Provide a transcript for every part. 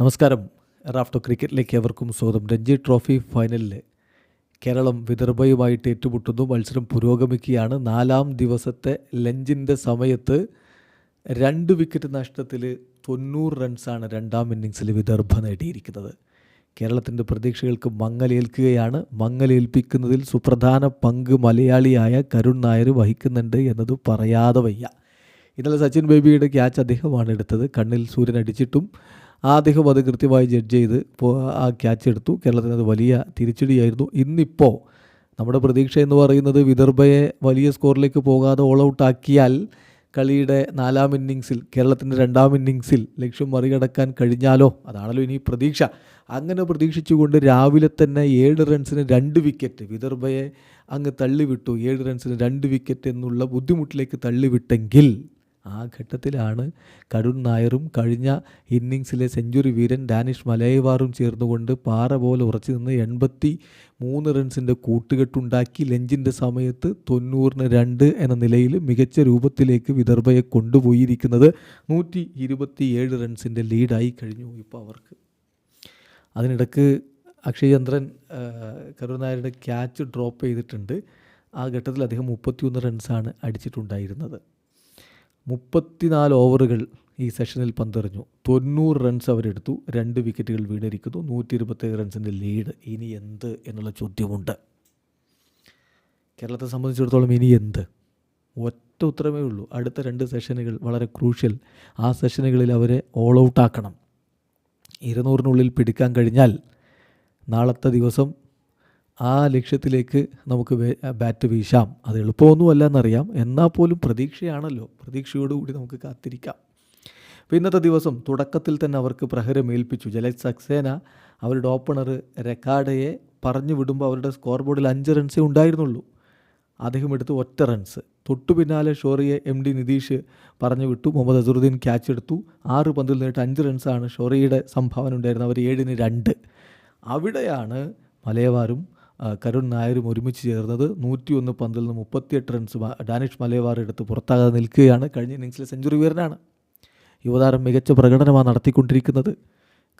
നമസ്കാരം. റാഫ്റ്റോ ക്രിക്കറ്റിലേക്ക് ക്രിക്കറ്റിലേക്ക് സ്വാഗതം. രഞ്ജി ട്രോഫി ഫൈനലിൽ കേരളം വിദർഭയുമായിട്ട് ഏറ്റുമുട്ടുന്നു. മത്സരം പുരോഗമിക്കുകയാണ്. നാലാം ദിവസത്തെ ലഞ്ചിന്റെ സമയത്ത് രണ്ട് വിക്കറ്റ് നഷ്ടത്തിൽ തൊണ്ണൂറ് റൺസാണ് രണ്ടാം ഇന്നിങ്സിൽ വിദർഭ നേടിയിരിക്കുന്നത്. കേരളത്തിന്റെ പ്രതീക്ഷകൾക്ക് മങ്ങലേൽക്കുകയാണ്. മങ്ങലേൽപ്പിക്കുന്നതിൽ സുപ്രധാന പങ്ക് മലയാളിയായ കരുൺ നായർ വഹിക്കുന്നുണ്ട് എന്നത് പറയാതെ വയ്യ. ഇന്നലെ സച്ചിൻ ബേബിയുടെ ക്യാച്ച് അദ്ദേഹമാണ് എടുത്തത്. കണ്ണിൽ സൂര്യൻ അടിച്ചിട്ടും അദ്ദേഹം അത് കൃത്യമായി ജഡ്ജ് ചെയ്ത് ആ ക്യാച്ച് എടുത്തു. കേരളത്തിന് അത് വലിയ തിരിച്ചടിയായിരുന്നു. ഇന്നിപ്പോൾ നമ്മുടെ പ്രതീക്ഷ എന്ന് പറയുന്നത് വിദർഭയെ വലിയ സ്കോറിലേക്ക് പോകാതെ ഓൾ ഔട്ട് ആക്കിയാൽ കളിയുടെ നാലാം ഇന്നിങ്സിൽ കേരളത്തിന്റെ രണ്ടാം ഇന്നിങ്സിൽ ലക്ഷ്യം മറികടക്കാൻ കഴിഞ്ഞാലോ? അതാണല്ലോ ഇനി പ്രതീക്ഷ. അങ്ങനെ പ്രതീക്ഷിച്ചുകൊണ്ട് രാവിലെ തന്നെ ഏഴ് റൺസിന് രണ്ട് വിക്കറ്റ് വിദർഭയെ അങ്ങ് തള്ളിവിട്ടു. ഏഴ് റൺസിന് രണ്ട് വിക്കറ്റ് എന്നുള്ള ബുദ്ധിമുട്ടിലേക്ക് തള്ളിവിട്ടെങ്കിൽ ആ ഘട്ടത്തിലാണ് കരുൺ നായരും കഴിഞ്ഞ ഇന്നിങ്സിലെ സെഞ്ചുറി വീരൻ ഡാനിഷ് മലയവാറും ചേർന്നുകൊണ്ട് പാറ പോലെ ഉറച്ചു നിന്ന് എൺപത്തി മൂന്ന് റൺസിന്റെ കൂട്ടുകെട്ടുണ്ടാക്കി ലഞ്ചിന്റെ സമയത്ത് തൊണ്ണൂറിന് രണ്ട് എന്ന നിലയിൽ മികച്ച രൂപത്തിലേക്ക് വിദർഭയെ കൊണ്ടുപോയിരിക്കുന്നത് നൂറ്റി ഇരുപത്തിയേഴ് റൺസിന്റെ ലീഡായി കഴിഞ്ഞു ഇപ്പോൾ അവർക്ക്. അതിനിടക്ക് അക്ഷയ് ചന്ദ്രൻ കരുൺ നായരുടെ ക്യാച്ച് ഡ്രോപ്പ് ചെയ്തിട്ടുണ്ട്. ആ ഘട്ടത്തിൽ അദ്ദേഹം മുപ്പത്തിയൊന്ന് റൺസാണ് അടിച്ചിട്ടുണ്ടായിരുന്നത്. മുപ്പത്തിനാല് ഓവറുകൾ ഈ സെഷനിൽ പന്തെറിഞ്ഞു. തൊണ്ണൂറ് റൺസ് അവരെടുത്തു. രണ്ട് വിക്കറ്റുകൾ വീണിരിക്കുന്നു. നൂറ്റി ഇരുപത്തേഴ് റൺസിന്റെ ലീഡ്. ഇനി എന്ത് എന്നുള്ള ചോദ്യമുണ്ട്. കേരളത്തെ സംബന്ധിച്ചിടത്തോളം ഇനി എന്ത്? ഒറ്റ ഉത്തരമേ ഉള്ളൂ. അടുത്ത രണ്ട് സെഷനുകൾ വളരെ ക്രൂഷ്യൽ. ആ സെഷനുകളിൽ അവരെ ഓൾ ഔട്ട് ആക്കണം. ഇരുന്നൂറിനുള്ളിൽ പിടിക്കാൻ കഴിഞ്ഞാൽ നാളത്തെ ദിവസം ആ ലക്ഷ്യത്തിലേക്ക് നമുക്ക് ബാറ്റ് വീശാം. അത് എളുപ്പമൊന്നുമല്ല എന്നറിയാം എന്നാൽ പോലും പ്രതീക്ഷയാണല്ലോ. പ്രതീക്ഷയോടുകൂടി നമുക്ക് കാത്തിരിക്കാം. അപ്പോൾ ഇന്നത്തെ ദിവസം തുടക്കത്തിൽ തന്നെ അവർക്ക് പ്രഹരമേൽപ്പിച്ചു. ജലജ് സക്സേന അവരുടെ ഓപ്പണർ റെക്കാർഡയെ പറഞ്ഞു വിടുമ്പോൾ അവരുടെ സ്കോർ ബോർഡിൽ അഞ്ച് റൺസേ ഉണ്ടായിരുന്നുള്ളൂ. അദ്ദേഹം എടുത്തു ഒറ്റ റൺസ്. തൊട്ടു പിന്നാലെ ഷോറിയെ എം ഡി നിതീഷ് പറഞ്ഞു വിട്ടു. മുഹമ്മദ് അസറുദ്ദീൻ ക്യാച്ച് എടുത്തു. ആറ് പന്തിൽ നേരിട്ട് അഞ്ച് റൺസാണ് ഷോറിയുടെ സംഭാവന ഉണ്ടായിരുന്നത്. അവർ ഏഴിന് രണ്ട്. അവിടെയാണ് മലയവാറും കരുൺ നായരും ഒരുമിച്ച് ചേർന്നത് നൂറ്റിയൊന്ന് പന്തിൽ നിന്ന് മുപ്പത്തിയെട്ട് റൺസ് ഡാനിഷ് മലയവാർ എടുത്ത് പുറത്താകാതെ നിൽക്കുകയാണ്. കഴിഞ്ഞ ഇന്നിങ്സിലെ സെഞ്ചുറി വീരനാണ് യുവതാരം മികച്ച പ്രകടനമാണ് നടത്തിക്കൊണ്ടിരിക്കുന്നത്.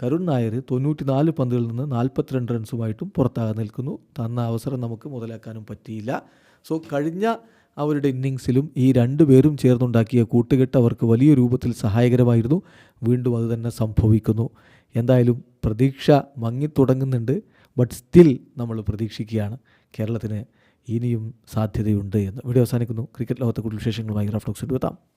കരുൺ നായർ തൊണ്ണൂറ്റിനാല് പന്തുകളിൽ നിന്ന് നാൽപ്പത്തിരണ്ട് റൺസുമായിട്ടും പുറത്താകാതെ നിൽക്കുന്നു. തന്ന അവസരം നമുക്ക് മുതലാക്കാനും പറ്റിയില്ല. സോ കഴിഞ്ഞ അവരുടെ ഇന്നിങ്സിലും ഈ രണ്ടു പേരും ചേർന്നുണ്ടാക്കിയ കൂട്ടുകെട്ട് അവർക്ക് വലിയ രൂപത്തിൽ സഹായകരമായിരുന്നു. വീണ്ടും അത് തന്നെ സംഭവിക്കുന്നു. എന്തായാലും പ്രതീക്ഷ മങ്ങിത്തുടങ്ങുന്നുണ്ട് ബട്ട് സ്റ്റിൽ നമ്മൾ പ്രതീക്ഷിക്കുകയാണ് കേരളത്തിന് ഇനിയും സാധ്യതയുണ്ട് എന്ന്. വീഡിയോ അവസാനിക്കുന്നു. ക്രിക്കറ്റ് ലോകത്തെ കൂടുതൽ വിശേഷങ്ങളുമായി റഫ്ലോക്സ് എടുത്താം